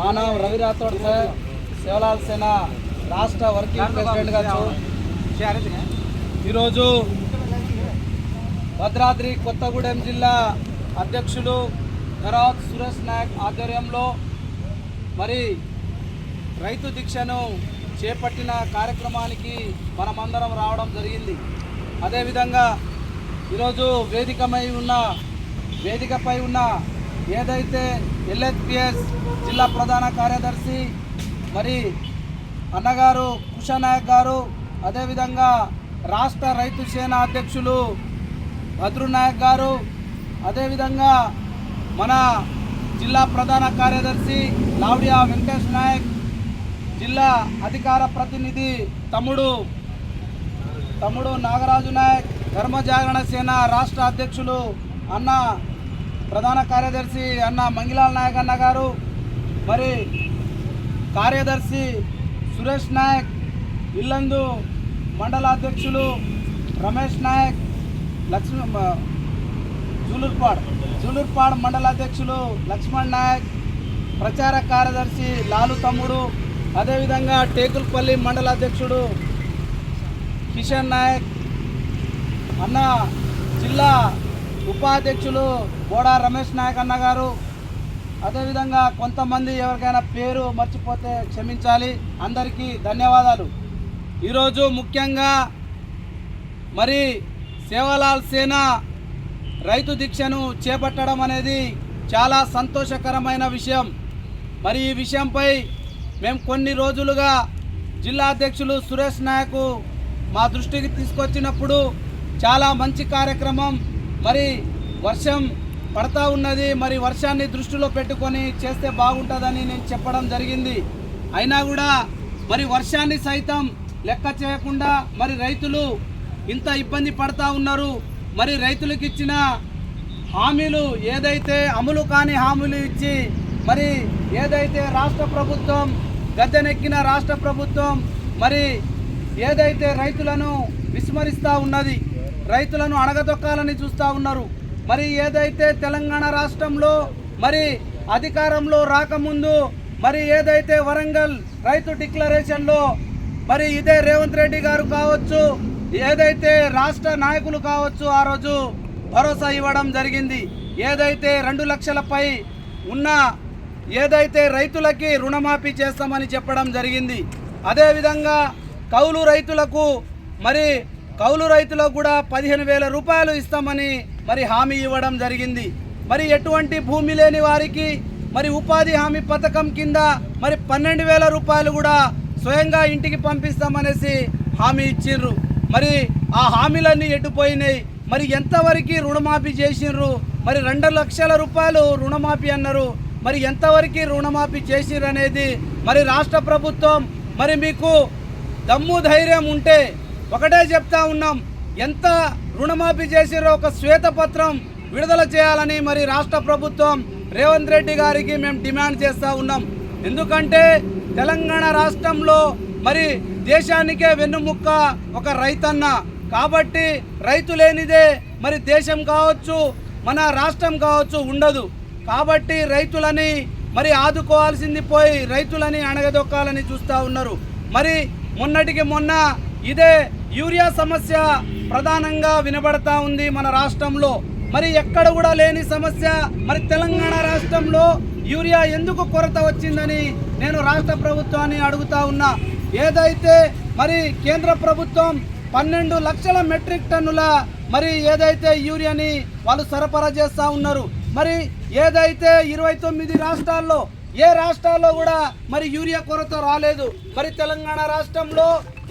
మా నామ రవి రాథోడ్ సార్ శివలాల్ సేన రాష్ట్ర వర్కింగ్ ప్రెసిడెంట్ గారు ఈరోజు భద్రాద్రి కొత్తగూడెం జిల్లా అధ్యక్షులు గరాజ్ సురేష్ నాయక్ ఆధ్వర్యంలో మరి రైతు దీక్షను చేపట్టిన కార్యక్రమానికి మనమందరం రావడం జరిగింది. అదేవిధంగా ఈరోజు వేదికమై ఉన్న వేదికపై ఉన్న ఏదైతే ఎల్ఎస్పిఎస్ జిల్లా ప్రధాన కార్యదర్శి మరి అన్నగారు కుషనాయక్ గారు అదేవిధంగా రాష్ట్ర రైతు సేన అధ్యక్షులు భద్రునాయక్ గారు అదేవిధంగా మన జిల్లా ప్రధాన కార్యదర్శి లావడియా వెంకటేష్ నాయక్ జిల్లా అధికార ప్రతినిధి తమ్ముడు తమ్ముడు నాగరాజు నాయక్ ధర్మజాగరణ సేన రాష్ట్ర అధ్యక్షులు అన్న ప్రధాన కార్యదర్శి అన్న మంగిలాల్ నాయక్ అన్న గారు మరి కార్యదర్శి సురేష్ నాయక్ ఇల్లందు మండల అధ్యక్షులు రమేష్ నాయక్ లక్ష్మీ జూలూర్పాడ్ జూలూర్పాడ్ మండల అధ్యక్షులు లక్ష్మణ్ నాయక్ ప్రచార కార్యదర్శి లాలు తమ్ముడు అదేవిధంగా టేకుల్పల్లి మండల అధ్యక్షుడు కిషన్ నాయక్ అన్న జిల్లా ఉపాధ్యక్షులు బోడా రమేష్ నాయక్ అన్న గారు. అదేవిధంగా కొంతమంది ఎవరికైనా పేరు మర్చిపోతే క్షమించాలి. అందరికీ ధన్యవాదాలు. ఈరోజు ముఖ్యంగా మరి సేవలాల్ సేన రైతు దీక్షను చేపట్టడం అనేది చాలా సంతోషకరమైన విషయం. మరి ఈ విషయంపై మేము కొన్ని రోజులుగా జిల్లా అధ్యక్షులు సురేష్ నాయకు మా దృష్టికి తీసుకొచ్చినప్పుడు చాలా మంచి కార్యక్రమం మరి వర్షం పడతా ఉన్నది మరి వర్షాన్ని దృష్టిలో పెట్టుకొని చేస్తే బాగుంటుందని నేను చెప్పడం జరిగింది. అయినా కూడా మరి వర్షాన్ని సైతం లెక్క చేయకుండా మరి రైతులు ఇంత ఇబ్బంది పడతా ఉన్నారు. మరి రైతులకు ఇచ్చిన హామీలు ఏదైతే అమలు కాని హామీలు ఇచ్చి మరి ఏదైతే రాష్ట్ర ప్రభుత్వం గద్దెనెక్కిన రాష్ట్ర ప్రభుత్వం మరి ఏదైతే రైతులను విస్మరిస్తూ ఉన్నది రైతులను అణగదొక్కాలని చూస్తూ ఉన్నారు. మరి ఏదైతే తెలంగాణ రాష్ట్రంలో మరి అధికారంలో రాకముందు మరి ఏదైతే వరంగల్ రైతు డిక్లరేషన్లో మరి ఇదే రేవంత్ రెడ్డి గారు కావచ్చు ఏదైతే రాష్ట్ర నాయకులు కావచ్చు ఆ రోజు భరోసా ఇవ్వడం జరిగింది. ఏదైతే రెండు లక్షలపై ఉన్న ఏదైతే రైతులకి రుణమాఫీ చేస్తామని చెప్పడం జరిగింది. అదేవిధంగా కౌలు రైతులకు మరి కౌలు రైతులకు కూడా పదిహేను వేల రూపాయలు ఇస్తామని మరి హామీ ఇవ్వడం జరిగింది. మరి ఎటువంటి భూమి లేని వారికి మరి ఉపాధి హామీ పథకం కింద మరి పన్నెండు వేల రూపాయలు కూడా స్వయంగా ఇంటికి పంపిస్తామనేసి హామీ ఇచ్చిండ్రు. మరి ఆ హామీలన్నీ ఎట్టుపోయినాయి మరి ఎంతవరకు రుణమాఫీ చేసిండ్రు? మరి రెండు లక్షల రూపాయలు రుణమాఫీ అన్నారు. మరి ఎంతవరకు రుణమాఫీ చేసిర్రు అనేది మరి రాష్ట్ర ప్రభుత్వం మరి మీకు దమ్ము ధైర్యం ఉంటే ఒకటే చెప్తా ఉన్నాం. ఎంత రుణమాఫీ చేసిరో ఒక శ్వేతపత్రం విడుదల చేయాలని మరి రాష్ట్ర ప్రభుత్వం రేవంత్ రెడ్డి గారికి మేము డిమాండ్ చేస్తూ ఉన్నాం. ఎందుకంటే తెలంగాణ రాష్ట్రంలో మరి దేశానికే వెన్నుముక్క ఒక రైతన్న. కాబట్టి రైతు లేనిదే మరి దేశం కావచ్చు మన రాష్ట్రం కావచ్చు ఉండదు. కాబట్టి రైతులని మరి ఆదుకోవాల్సింది పోయి రైతులని అణగదొక్కాలని చూస్తూ ఉన్నారు. మరి మొన్నటికి మొన్న ఇదే యూరియా సమస్య ప్రధానంగా వినబడతా ఉంది మన రాష్ట్రంలో. మరి ఎక్కడ కూడా లేని సమస్య మరి తెలంగాణ రాష్ట్రంలో యూరియా ఎందుకు కొరత వచ్చిందని నేను రాష్ట్ర ప్రభుత్వాన్ని అడుగుతా ఉన్నా. ఏదైతే మరి కేంద్ర ప్రభుత్వం పన్నెండు లక్షల మెట్రిక్ టన్నుల మరి ఏదైతే యూరియాని వాళ్ళు సరఫరా చేస్తూ ఉన్నారు మరి ఏదైతే ఇరవై తొమ్మిది రాష్ట్రాల్లో ఏ రాష్ట్రాల్లో కూడా మరి యూరియా కొరత రాలేదు. మరి తెలంగాణ రాష్ట్రంలో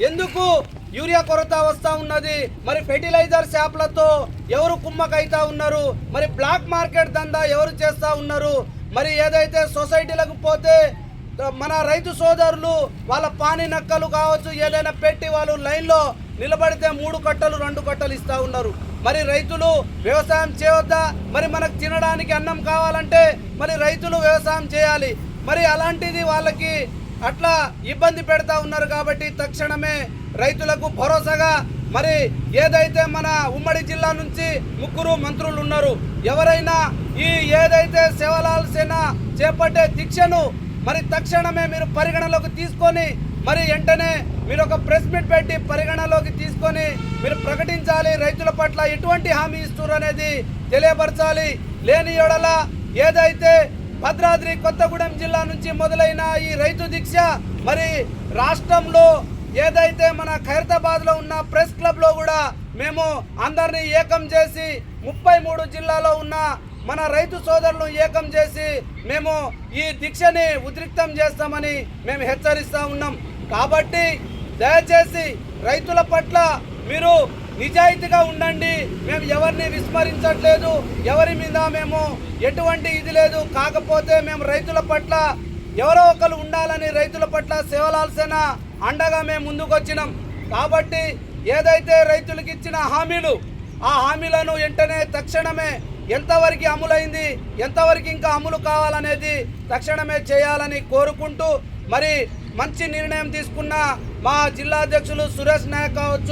ఎందుకు యూరియా కొరత వస్తూ ఉన్నది? మరి ఫెర్టిలైజర్ షాప్లతో ఎవరు కుమ్మకైతా ఉన్నారు? మరి బ్లాక్ మార్కెట్ దందా ఎవరు చేస్తూ ఉన్నారు? మరి ఏదైతే సొసైటీలకు పోతే మన రైతు సోదరులు వాళ్ళ పాని నక్కలు కావచ్చు ఏదైనా పెట్టి వాళ్ళు లైన్లో నిలబడితే మూడు కట్టలు రెండు కట్టలు ఇస్తా ఉన్నారు. మరి రైతులు వ్యవసాయం చేయవద్దా మరి మనకు తినడానికి అన్నం కావాలంటే మరి రైతులు వ్యవసాయం చేయాలి. మరి అలాంటిది వాళ్ళకి అట్లా ఇబ్బంది పెడతా ఉన్నారు కాబట్టి తక్షణమే రైతులకు భరోసాగా మరి ఏదైతే మన ఉమ్మడి జిల్లా నుంచి ముగ్గురు మంత్రులు ఉన్నారు ఎవరైనా ఈ ఏదైతే సేవలాల్ సేన చేపట్టే దీక్షను మరి తక్షణమే మీరు పరిగణలోకి తీసుకొని మరి వెంటనే మీరు ఒక ప్రెస్ మీట్ పెట్టి పరిగణలోకి తీసుకొని మీరు ప్రకటించాలి. రైతుల పట్ల ఎటువంటి హామీ ఇస్తున్నారు అనేది తెలియపరచాలి. లేని ఎడల ఏదైతే భద్రాద్రి కొత్తగూడెం జిల్లా నుంచి మొదలైన ఈ రైతు దీక్ష మరి రాష్ట్రంలో ఏదైతే మన ఖైరతాబాద్లో ఉన్న ప్రెస్ క్లబ్లో కూడా మేము అందరినీ ఏకం చేసి ముప్పై మూడు జిల్లాలో ఉన్న మన రైతు సోదరులను ఏకం చేసి మేము ఈ దీక్షని ఉద్రిక్తం చేస్తామని మేము హెచ్చరిస్తూ ఉన్నాం. కాబట్టి దయచేసి రైతుల పట్ల మీరు నిజాయితీగా ఉండండి. మేము ఎవరిని విస్మరించట్లేదు. ఎవరి మీద మేము ఎటువంటి ఇది లేదు. కాకపోతే మేము రైతుల పట్ల ఎవరో ఒకరు ఉండాలని రైతుల పట్ల సేవలాల్సిన అండగా మేము ముందుకొచ్చినాం. కాబట్టి ఏదైతే రైతులకు ఇచ్చిన హామీలు ఆ హామీలను వెంటనే తక్షణమే ఎంతవరకు అమలైంది ఎంతవరకు ఇంకా అమలు కావాలనేది తక్షణమే చేయాలని కోరుకుంటూ మరి మంచి నిర్ణయం తీసుకున్న మా జిల్లా అధ్యక్షులు సురేష్ నాయక్ కావచ్చు.